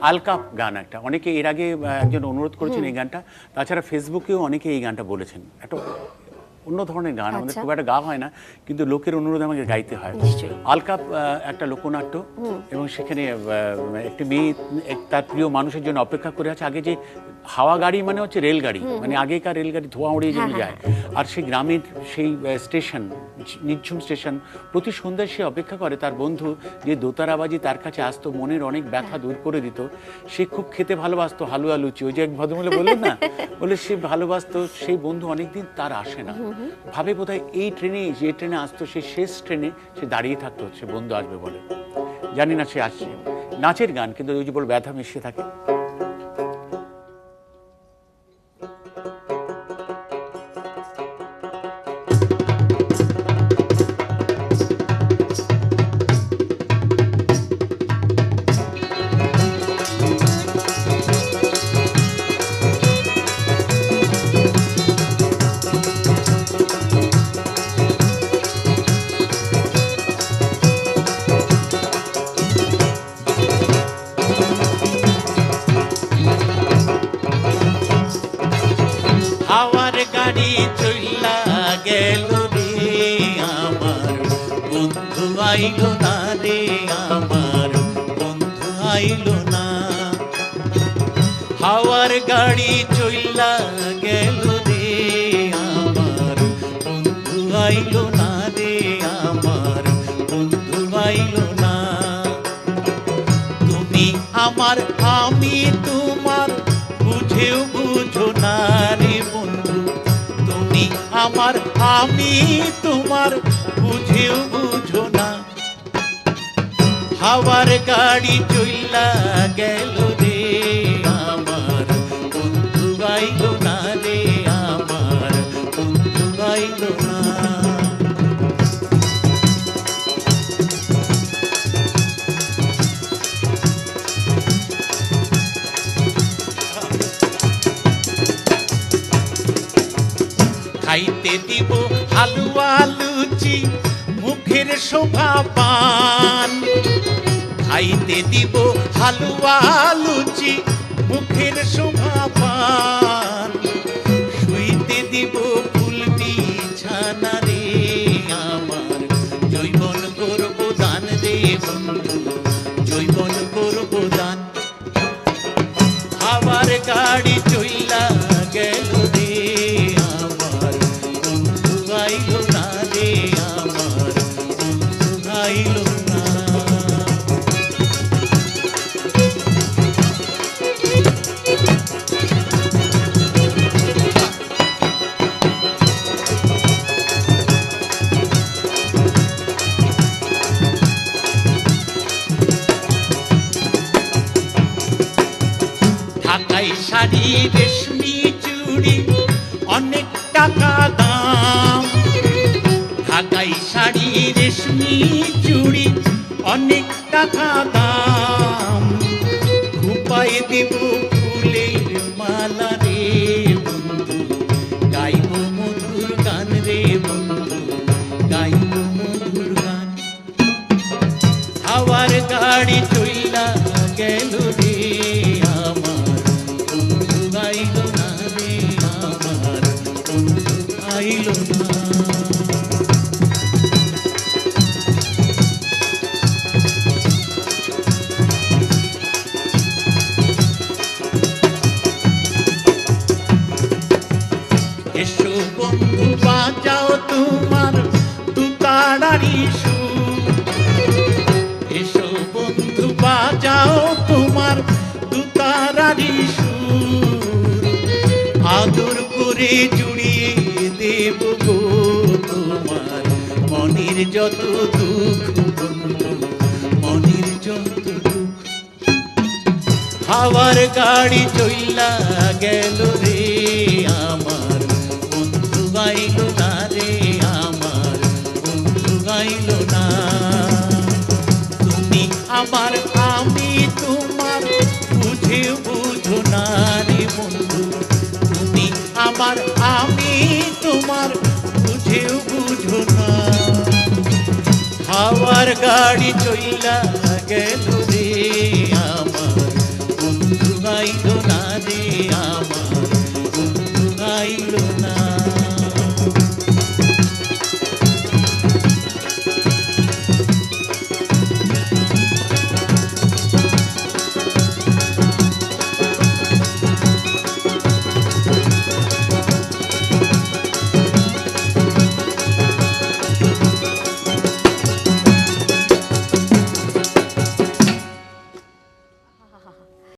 আলকাপ গান একটা। অনেকে এর আগে একজন অনুরোধ করেছেন এই গানটা। তাছাড়া ফেসবুকেও অনেকে এই গানটা বলেছেন। একটা অন্য ধরনের গান আমাদের আচ্ছা। খুব একটা গা হয় না কিন্তু লোকের অনুরোধে আমাকে গাইতে হয়। আলকাপ একটা লোকনাট্য এবং সেখানে একটি মেয়ে তার প্রিয় মানুষের জন্য অপেক্ষা করে আছে। আগে যে হাওয়া গাড়ি মানে হচ্ছে রেলগাড়ি মানে আগেকার রেলগাড়ি ধোঁয়া উড়িয়ে যেমন হ্যাঁ, যায়। আর সেই গ্রামের সেই স্টেশন নিঝুম স্টেশন প্রতি সন্ধ্যায় সে অপেক্ষা করে। তার বন্ধু যে দোতারাবাজি তার কাছে আসতো মনের অনেক ব্যথা দূর করে দিত। সে খুব খেতে ভালোবাসতো হালুয়া লুচি। ওই যে এক ভদ্রমূলে বললেন না? বলে সে ভালোবাসতো সেই বন্ধু অনেকদিন তার আসে না। ভাবে বোধহয় এই ট্রেনে, যে ট্রেনে আসতো, সে শেষ ট্রেনে সে দাঁড়িয়ে থাকতে হচ্ছে, বন্ধু আসবে বলে। জানি না সে আসছে। নাচের গান, কিন্তু ওই যে বল ব্যথা মিশিয়ে থাকে। আইলো না রে আমার বন্ধু, আইলো না। হাওয়ার গাড়ি চইলা গেল রে আমার বন্ধু, আইলো না রে আমার বন্ধু, আইলো না। তুমি আমার, আমি তোমার বুঝেও বুঝো না রে বন্ধু। তুমি আমার, আমি তোমার বুঝেও হাওয়ার গাড়ি চইলা গেল রে, আমার বন্ধু গাইলো না রে, আমার বন্ধু গাইলো না। খাইতে দিব হালুয়া লুচি, মুখের শোভা পান। খাইতে দিব হালুয়া লুচি মুখের শোভা পান। শুইতে দিব ঢাকাই শাড়ি, রেশমি, চুড়ি, অনেক টাকা দাম। ঢাকাই শাড়ি, রেশমি, চুড়ি, অনেক টাকা দাম। উপায় দেব আইলো না। রে এসো বন্ধু বাজাও তোমার দুতারারি সুর আদর করে জুড়িয়ে দেব গো তোমার। মনের যত দুঃখ মনের যত দুঃখ। হাওয়ার গাড়ি চইলা গেল রে আমার। বন্ধু গাইল না রে আমার। বন্ধু গাইল না। তুমি আমার গাড়ি চইলা গেল রে আমার বন্ধু আইলো